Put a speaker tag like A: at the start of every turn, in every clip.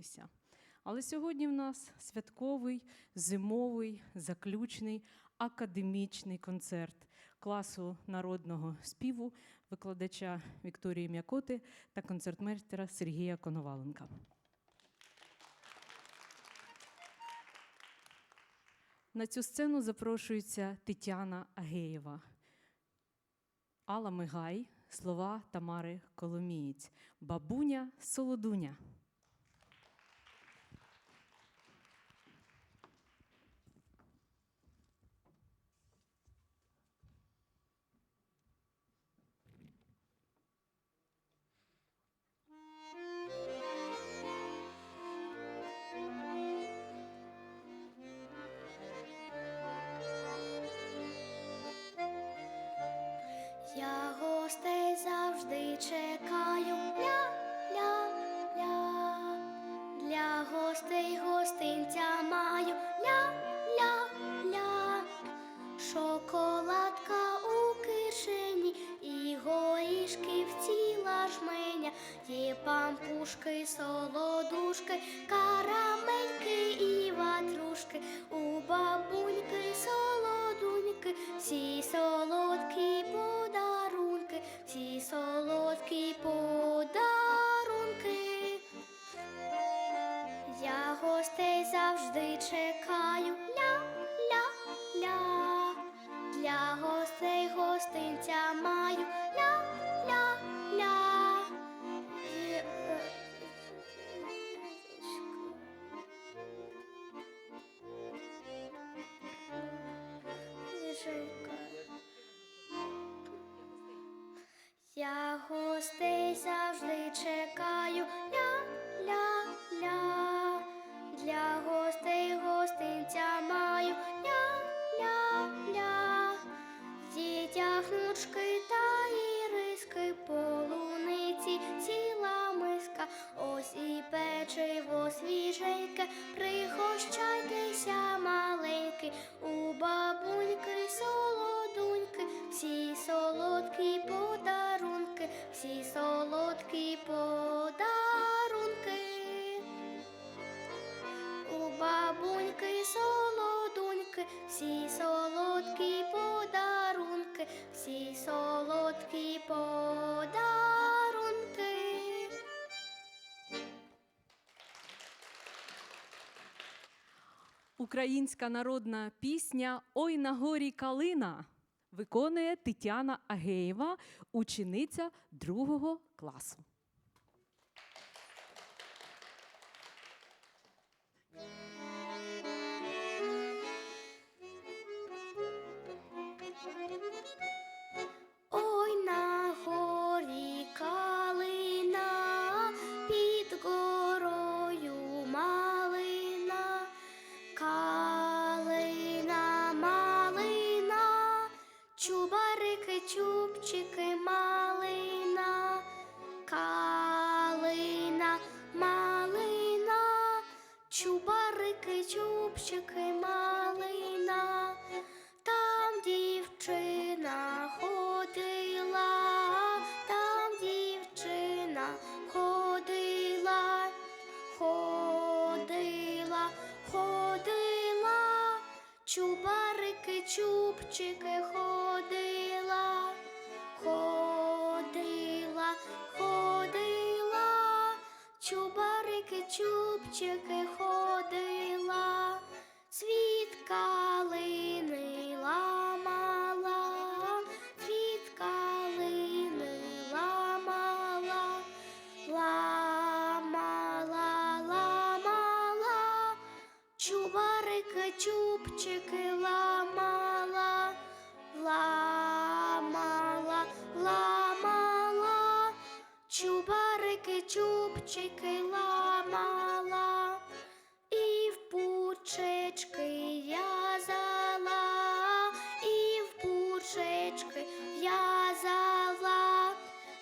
A: повернутися. Але сьогодні в нас святковий, зимовий, заключний академічний концерт класу народного співу викладача Вікторії М'якоти та концертмейстера Сергія Коноваленка. На цю сцену запрошується Тетяна Агеєва, Алла Мигай, слова Тамари Коломієць, бабуня Солодуня.
B: Завжди чекаю. Ля, ля, ля. Для гостей гостинця маю. Ля, ля, ля. Шоколадка у кишені і горішки в ціла жменя. Є пампушки, солодушки, гостей завжди Ось і печиво свіженьке, пригощайтеся маленькі, у бабуньки солодуньки, всі солодкі подарунки, всі солодкі подарунки. У бабуньки солодуньки, всі солодкі подарунки, всі солодкі подарунки.
A: Українська народна пісня Ой на горі калина виконує Тетяна Агеєва, учениця другого класу.
B: Ходила. Світ калини ламала, світ калини ламала, ламала, ламала, чубарики, чубчики ламала, ламала, ламала, чубарики, чубчики ламала. Пучечки в'язала, і в пучечки в'язала,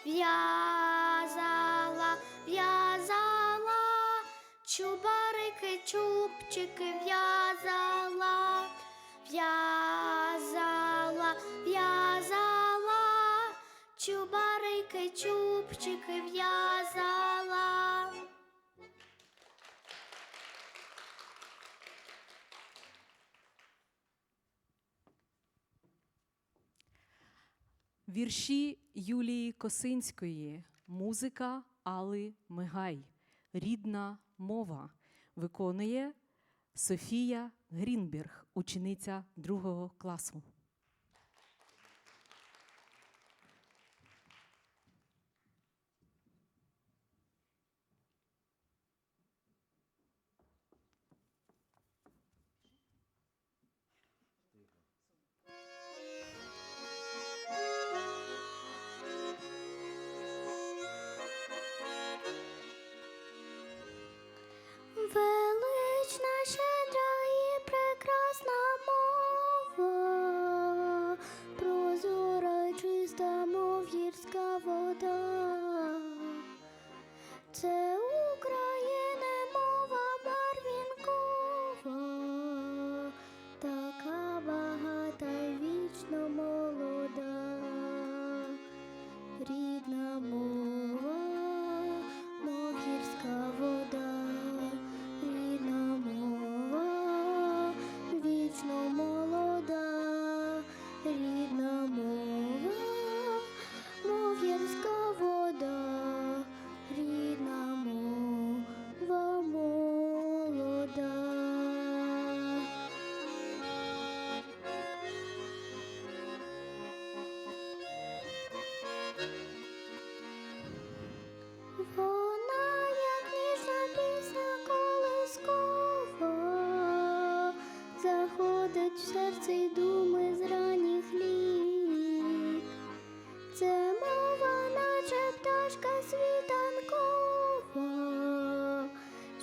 B: в'язала, в'язала, чубарики, чубчики в'язала, в'язала, в'язала, чубарики, чубчики в'язала.
A: Вірші Юлії Косинської, музика Али Мигай, рідна мова. Виконує Софія Грінберг, учениця другого класу.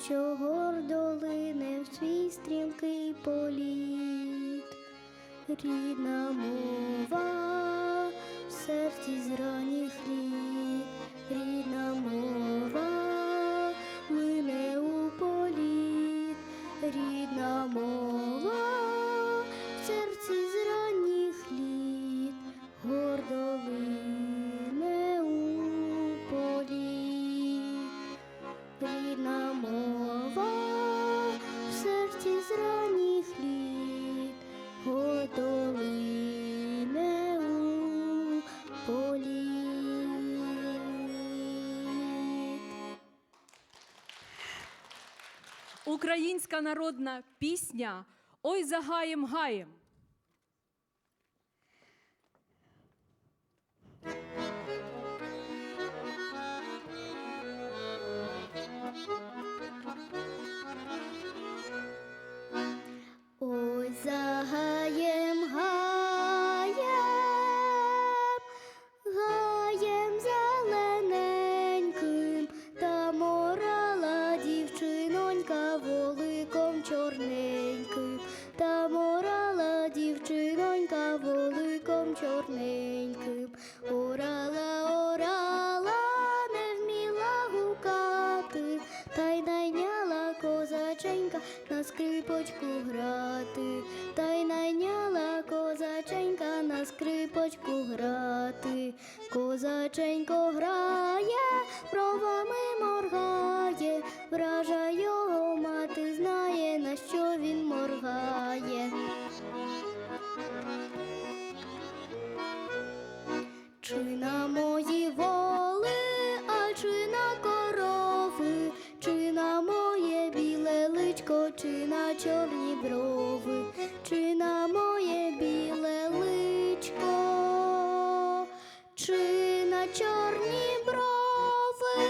B: що гордолине в свій стрілкий політ, рідна мова в серці зраніх літ.
A: українська народна пісня Ой за гаєм гаєм.
B: почку грати. чи на чорні брови, чи на моє біле личко, чи на чорні брови.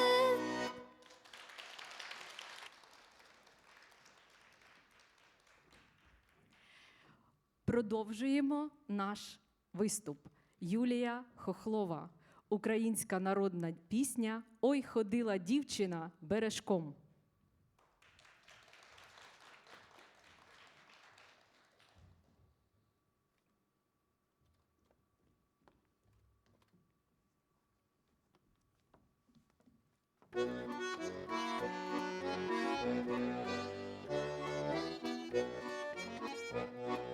A: Продовжуємо наш виступ. Юлія Хохлова, українська народна пісня Ой ходила дівчина бережком.
B: Thank you.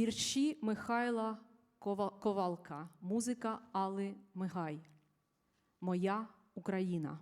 A: Вірші Михайла Ковалка, музика Алли Мигай. Моя Україна.